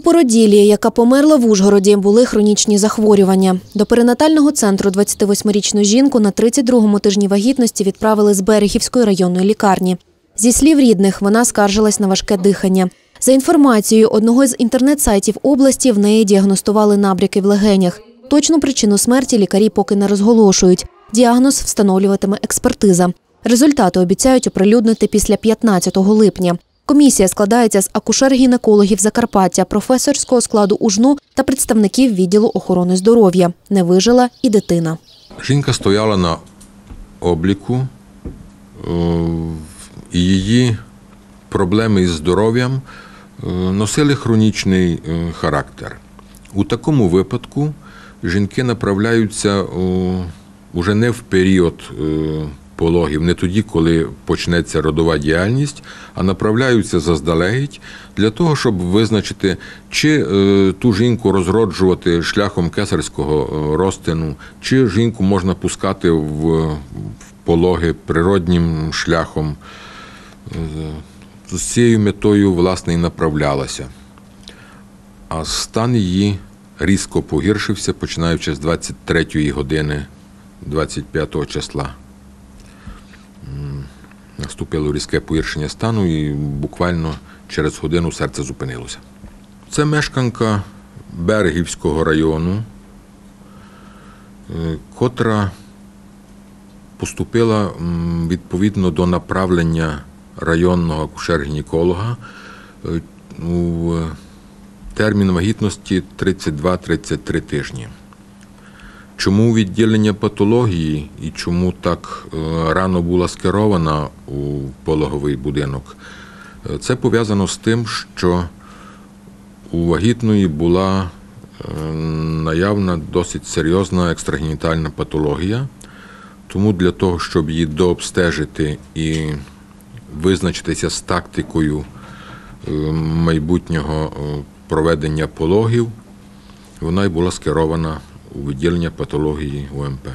породілі, яка померла в Ужгороді, були хронічні захворювання. До перинатального центру 28-річну жінку на 32-му тижні вагітності відправили з Берегівської районної лікарні. Зі слів рідних, вона скаржилась на важке дихання. За інформацією одного з інтернет-сайтів області, в неї діагностували набряки в легенях. Точну причину смерті лікарі поки не розголошують. Діагноз встановлюватиме експертиза. Результати обіцяють оприлюднити після 15 липня. Комісія складається з акушер-гінекологів Закарпаття, професорського складу УЖНУ та представників відділу охорони здоров'я. Не вижила і дитина. Жінка стояла на обліку, е, і її проблеми із здоров'ям е, носили хронічний е, характер. У такому випадку жінки направляються вже не в період пологів, не тоді, коли почнеться родова діяльність, а направляються заздалегідь для того, щоб визначити, чи е, ту жінку розроджувати шляхом кесарського е, розтину, чи жінку можна пускати в, пологи природнім шляхом. Е, з цією метою, власне, і направлялася. А стан її різко погіршився, починаючи з 23 години 25 числа наступило різке погіршення стану, і буквально через годину серце зупинилося. Це мешканка Берегівського району, е, котра поступила відповідно до направлення районного акушер-гінеколога е, у термін вагітності 32-33 тижні. Чому відділення патології і чому так е, рано була скерована у пологовий будинок? Е, це пов'язано з тим, що у вагітної була е, наявна досить серйозна екстрагенітальна патологія. Тому для того, щоб її дообстежити і визначитися з тактикою майбутнього проведення пологів, вона й була скерована у відділення патології УМП.